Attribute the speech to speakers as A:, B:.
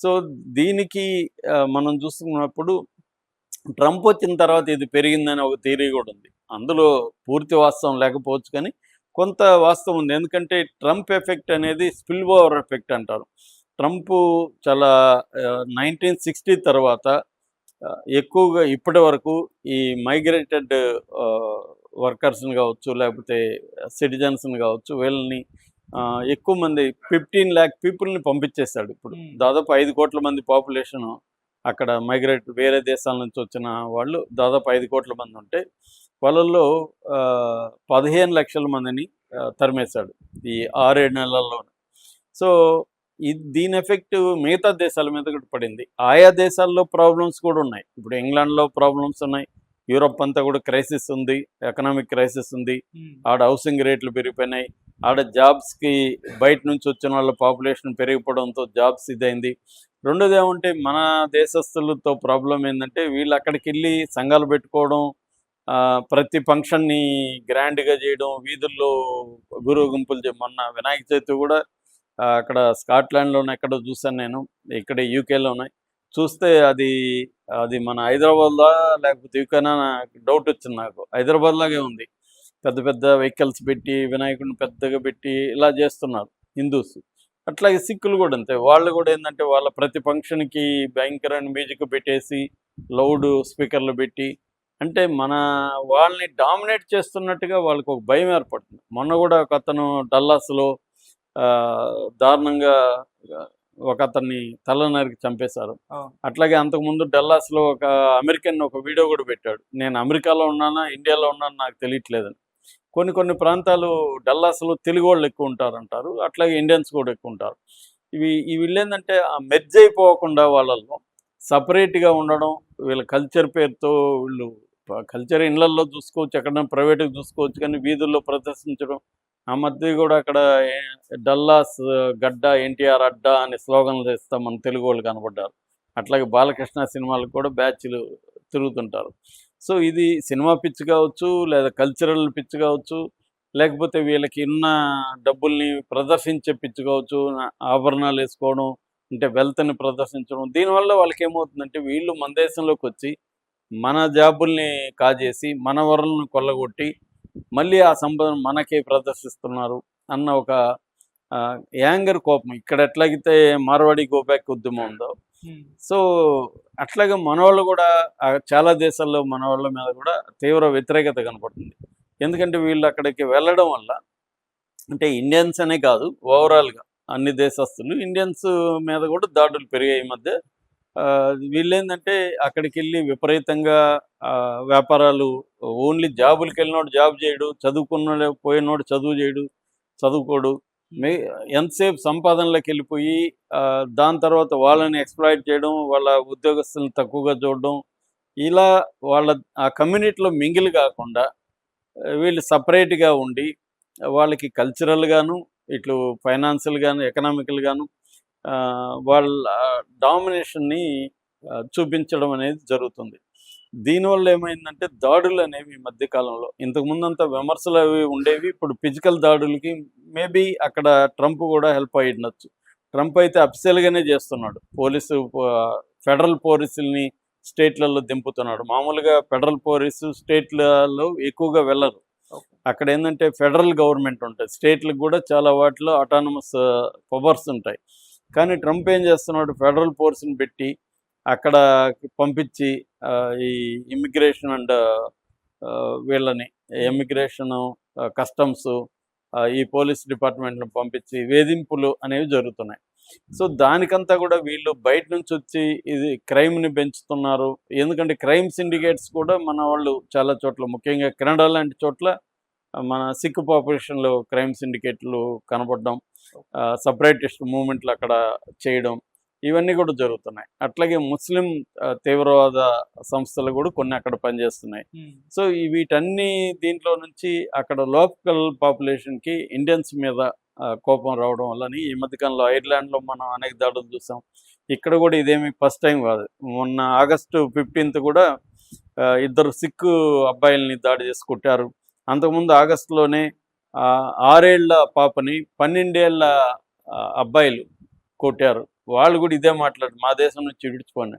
A: So దీనికి మనం చూసుకున్నప్పుడు ట్రంప్ వచ్చిన తర్వాత ఇది పెరిగిందని ఒక థియరీ కూడా ఉంది. అందులో పూర్తి వాస్తవం లేకపోవచ్చు కానీ కొంత వాస్తవం ఉంది. ఎందుకంటే ట్రంప్ ఎఫెక్ట్ అనేది స్పిల్ ఓవర్ ఎఫెక్ట్ అంటారు. ట్రంప్ చాలా నైన్టీన్ సిక్స్టీ తర్వాత ఎక్కువగా ఇప్పటి వరకు ఈ మైగ్రేటెడ్ వర్కర్స్ని కావచ్చు లేకపోతే సిటిజన్స్ని కావచ్చు వీళ్ళని ఎక్కువ మంది ఫిఫ్టీన్ ల్యాక్ పీపుల్ని పంపించేస్తాడు ఇప్పుడు. దాదాపు ఐదు కోట్ల మంది పాపులేషన్ అక్కడ మైగ్రేట్ వేరే దేశాల నుంచి వచ్చిన వాళ్ళు దాదాపు ఐదు కోట్ల మంది ఉంటే వాళ్ళల్లో పదిహేను లక్షల మందిని తరిమేశాడు ఈ ఆరేడు నెలల్లో సో దీని ఎఫెక్ట్ మిగతా దేశాల మీద కూడా పడింది. ఆయా దేశాల్లో ప్రాబ్లమ్స్ కూడా ఉన్నాయి. ఇప్పుడు ఇంగ్లాండ్లో ప్రాబ్లమ్స్ ఉన్నాయి. యూరోప్ అంతా కూడా క్రైసిస్ ఉంది ఎకనామిక్ క్రైసిస్ ఉంది. ఆడ హౌసింగ్ రేట్లు పెరిగిపోయినాయి. ఆడ జాబ్స్కి బయట నుంచి వచ్చిన వాళ్ళ పాపులేషన్ పెరిగిపోవడంతో జాబ్స్ ఇదైంది. రెండోది ఏమంటే మన దేశస్తులతో ప్రాబ్లం ఏంటంటే వీళ్ళు అక్కడికి వెళ్ళి సంఘాలు పెట్టుకోవడం ప్రతి ఫంక్షన్ని గ్రాండ్గా చేయడం వీధుల్లో గురువు గుంపులు మొన్న వినాయక చవితి కూడా అక్కడ స్కాట్లాండ్లోనే ఎక్కడో చూశాను నేను. ఇక్కడ యూకేలోనే చూస్తే అది అది మన హైదరాబాద్లో లేకపోతే యూకేనా డౌట్ వచ్చింది నాకు. హైదరాబాద్లాగే ఉంది. పెద్ద పెద్ద వెహికల్స్ పెట్టి వినాయకుడిని పెద్దగా పెట్టి ఇలా చేస్తున్నారు హిందూస్. అట్లాగే సిక్కులు కూడా అంతే. వాళ్ళు కూడా ఏంటంటే వాళ్ళ ప్రతి ఫంక్షన్కి భయంకరమైన మ్యూజిక్ పెట్టేసి లౌడ్ స్పీకర్లు పెట్టి అంటే మన వాళ్ళని డామినేట్ చేస్తున్నట్టుగా వాళ్ళకి ఒక భయం ఏర్పడుతుంది. మొన్న కూడా ఒక అతను డల్లాస్లో ఆ, దారుణంగా ఒక అతన్ని తల నరికి చంపేశారు. అట్లాగే అంతకుముందు డల్లాస్లో ఒక అమెరికన్ ఒక వీడియో కూడా పెట్టాడు. నేను అమెరికాలో ఉన్నానా ఇండియాలో ఉన్నానా నాకు తెలియట్లేదని కొన్ని కొన్ని ప్రాంతాలు డల్లాస్లో తెలుగు వాళ్ళు ఎక్కువ ఉంటారు అంటారు అట్లాగే ఇండియన్స్ కూడా ఎక్కువ ఉంటారు. ఇవి ఈ వీళ్ళు ఏంటంటే ఆ మెర్జ్ అయిపోకుండా వాళ్ళలో సపరేట్గా ఉండడం వీళ్ళ కల్చర్ పేరుతో వీళ్ళు కల్చర్ ఇళ్ళల్లో చూసుకోవచ్చు ఎక్కడైనా ప్రైవేట్గా చూసుకోవచ్చు కానీ వీధుల్లో ప్రదర్శించడం ఆ మధ్య కూడా అక్కడ డల్లాస్ గడ్డ ఎన్టీఆర్ అడ్డా అనే స్లోగన్లు ఇస్తాం మన తెలుగు వాళ్ళు కనబడ్డారు. అట్లాగే బాలకృష్ణ సినిమాలకు కూడా బ్యాచ్లు తిరుగుతుంటారు. సో ఇది సినిమా పిచ్చి కావచ్చు లేదా కల్చరల్ పిచ్చి కావచ్చు లేకపోతే వీళ్ళకి ఉన్న డబ్బుల్ని ప్రదర్శించే పిచ్చి కావచ్చు ఆభరణాలు వేసుకోవడం అంటే వెల్త్ని ప్రదర్శించడం దీనివల్ల వాళ్ళకి ఏమవుతుందంటే వీళ్ళు మన దేశంలోకి వచ్చి మన జాబుల్ని కాజేసి మన వరల్ని కొల్లగొట్టి మళ్ళీ ఆ సంపదను మనకే ప్రదర్శిస్తున్నారు అన్న ఒక యాంగర్ కోపం. ఇక్కడ ఎట్లాగైతే మార్వాడి గోబ్యాక్ ఉద్యమం ఉందో. సో అట్లాగే మనవాళ్ళు కూడా చాలా దేశాల్లో మన వాళ్ళ మీద కూడా తీవ్ర వ్యతిరేకత కనపడుతుంది. ఎందుకంటే వీళ్ళు అక్కడికి వెళ్ళడం వల్ల అంటే ఇండియన్స్ అనే కాదు ఓవరాల్గా అన్ని దేశస్తులు ఇండియన్స్ మీద కూడా దాడులు పెరిగాయి ఈ మధ్య. ఆ, వీళ్ళు ఏంటంటే అక్కడికి వెళ్ళి విపరీతంగా వ్యాపారాలు ఓన్లీ జాబులకి వెళ్ళినోడు జాబ్ చేయడు చదువుకున్న పోయినోడు చదువు చేయడు చదువుకోడు. మే ఎంతసేపు సంపాదనలోకి వెళ్ళిపోయి దాని తర్వాత వాళ్ళని ఎక్స్ప్లాయిట్ చేయడం వాళ్ళ ఉద్యోగస్తులను తక్కువగా చూడడం ఇలా వాళ్ళ ఆ కమ్యూనిటీలో మింగిల్ కాకుండా వీళ్ళు సపరేట్గా ఉండి వాళ్ళకి కల్చరల్ గాను ఇట్లు ఫైనాన్షియల్ గాను ఎకనామికల్ గాను వాళ్ళ డామినేషన్ని చూపించడం అనేది జరుగుతుంది. దీనివల్ల ఏమైందంటే దాడులు అనేవి ఈ మధ్య కాలంలో ఇంతకు విమర్శలు అవి ఉండేవి ఇప్పుడు ఫిజికల్ దాడులకి మేబీ అక్కడ ట్రంప్ కూడా హెల్ప్ అయ్యిండొచ్చు. ట్రంప్ అయితే అఫిషియల్గానే చేస్తున్నాడు. పోలీసు ఫెడరల్ పోలీసుల్ని స్టేట్లలో దింపుతున్నాడు. మామూలుగా ఫెడరల్ పోలీసు స్టేట్లలో ఎక్కువగా వెళ్ళరు. అక్కడ ఏంటంటే ఫెడరల్ గవర్నమెంట్ ఉంటుంది. స్టేట్లకు కూడా చాలా వాటిలో అటానమస్ పవర్స్ ఉంటాయి. కానీ ట్రంప్ ఏం చేస్తున్నాడు? ఫెడరల్ ఫోర్స్ని పెట్టి అక్కడ పంపించి ఈ ఇమిగ్రేషన్ అండ్ వీళ్ళని ఇమిగ్రేషన్ కస్టమ్స్ ఈ పోలీస్ డిపార్ట్మెంట్ను పంపించి వేధింపులు అనేవి జరుగుతున్నాయి. సో దానికంతా కూడా వీళ్ళు బయట నుంచి వచ్చి ఇది క్రైమ్ని పెంచుతున్నారు. ఎందుకంటే క్రైమ్ సిండికేట్స్ కూడా మన వాళ్ళు చాలా చోట్ల ముఖ్యంగా కెనడా లాంటి చోట్ల మన సిక్ పాపులేషన్లో క్రైమ్ సిండికేట్లు కనపడడం సపరేటిస్ట్ మూమెంట్లు అక్కడ చేయడం ఇవన్నీ కూడా జరుగుతున్నాయి. అట్లాగే ముస్లిం తీవ్రవాద సంస్థలు కూడా కొన్ని అక్కడ పనిచేస్తున్నాయి. సో వీటన్ని దీంట్లో నుంచి అక్కడ లోకల్ పాపులేషన్కి ఇండియన్స్ మీద కోపం రావడం వల్లని ఈ మధ్యకాలంలో ఐర్లాండ్లో మనం అనేక దాడులు చూసాం. ఇక్కడ కూడా ఇదేమి ఫస్ట్ టైం కాదు. మొన్న ఆగస్టు ఫిఫ్టీన్త్ కూడా ఇద్దరు సిక్ అబ్బాయిల్ని దాడి చేసి కొట్టారు. అంతకుముందు ఆగస్టులోనే ఆరేళ్ళ పాపని పన్నెండేళ్ళ ఆ, అబ్బాయిలు కొట్టారు. వాళ్ళు కూడా ఇదే మాట్లాడు మా దేశం నుంచి విడిచిపోయినా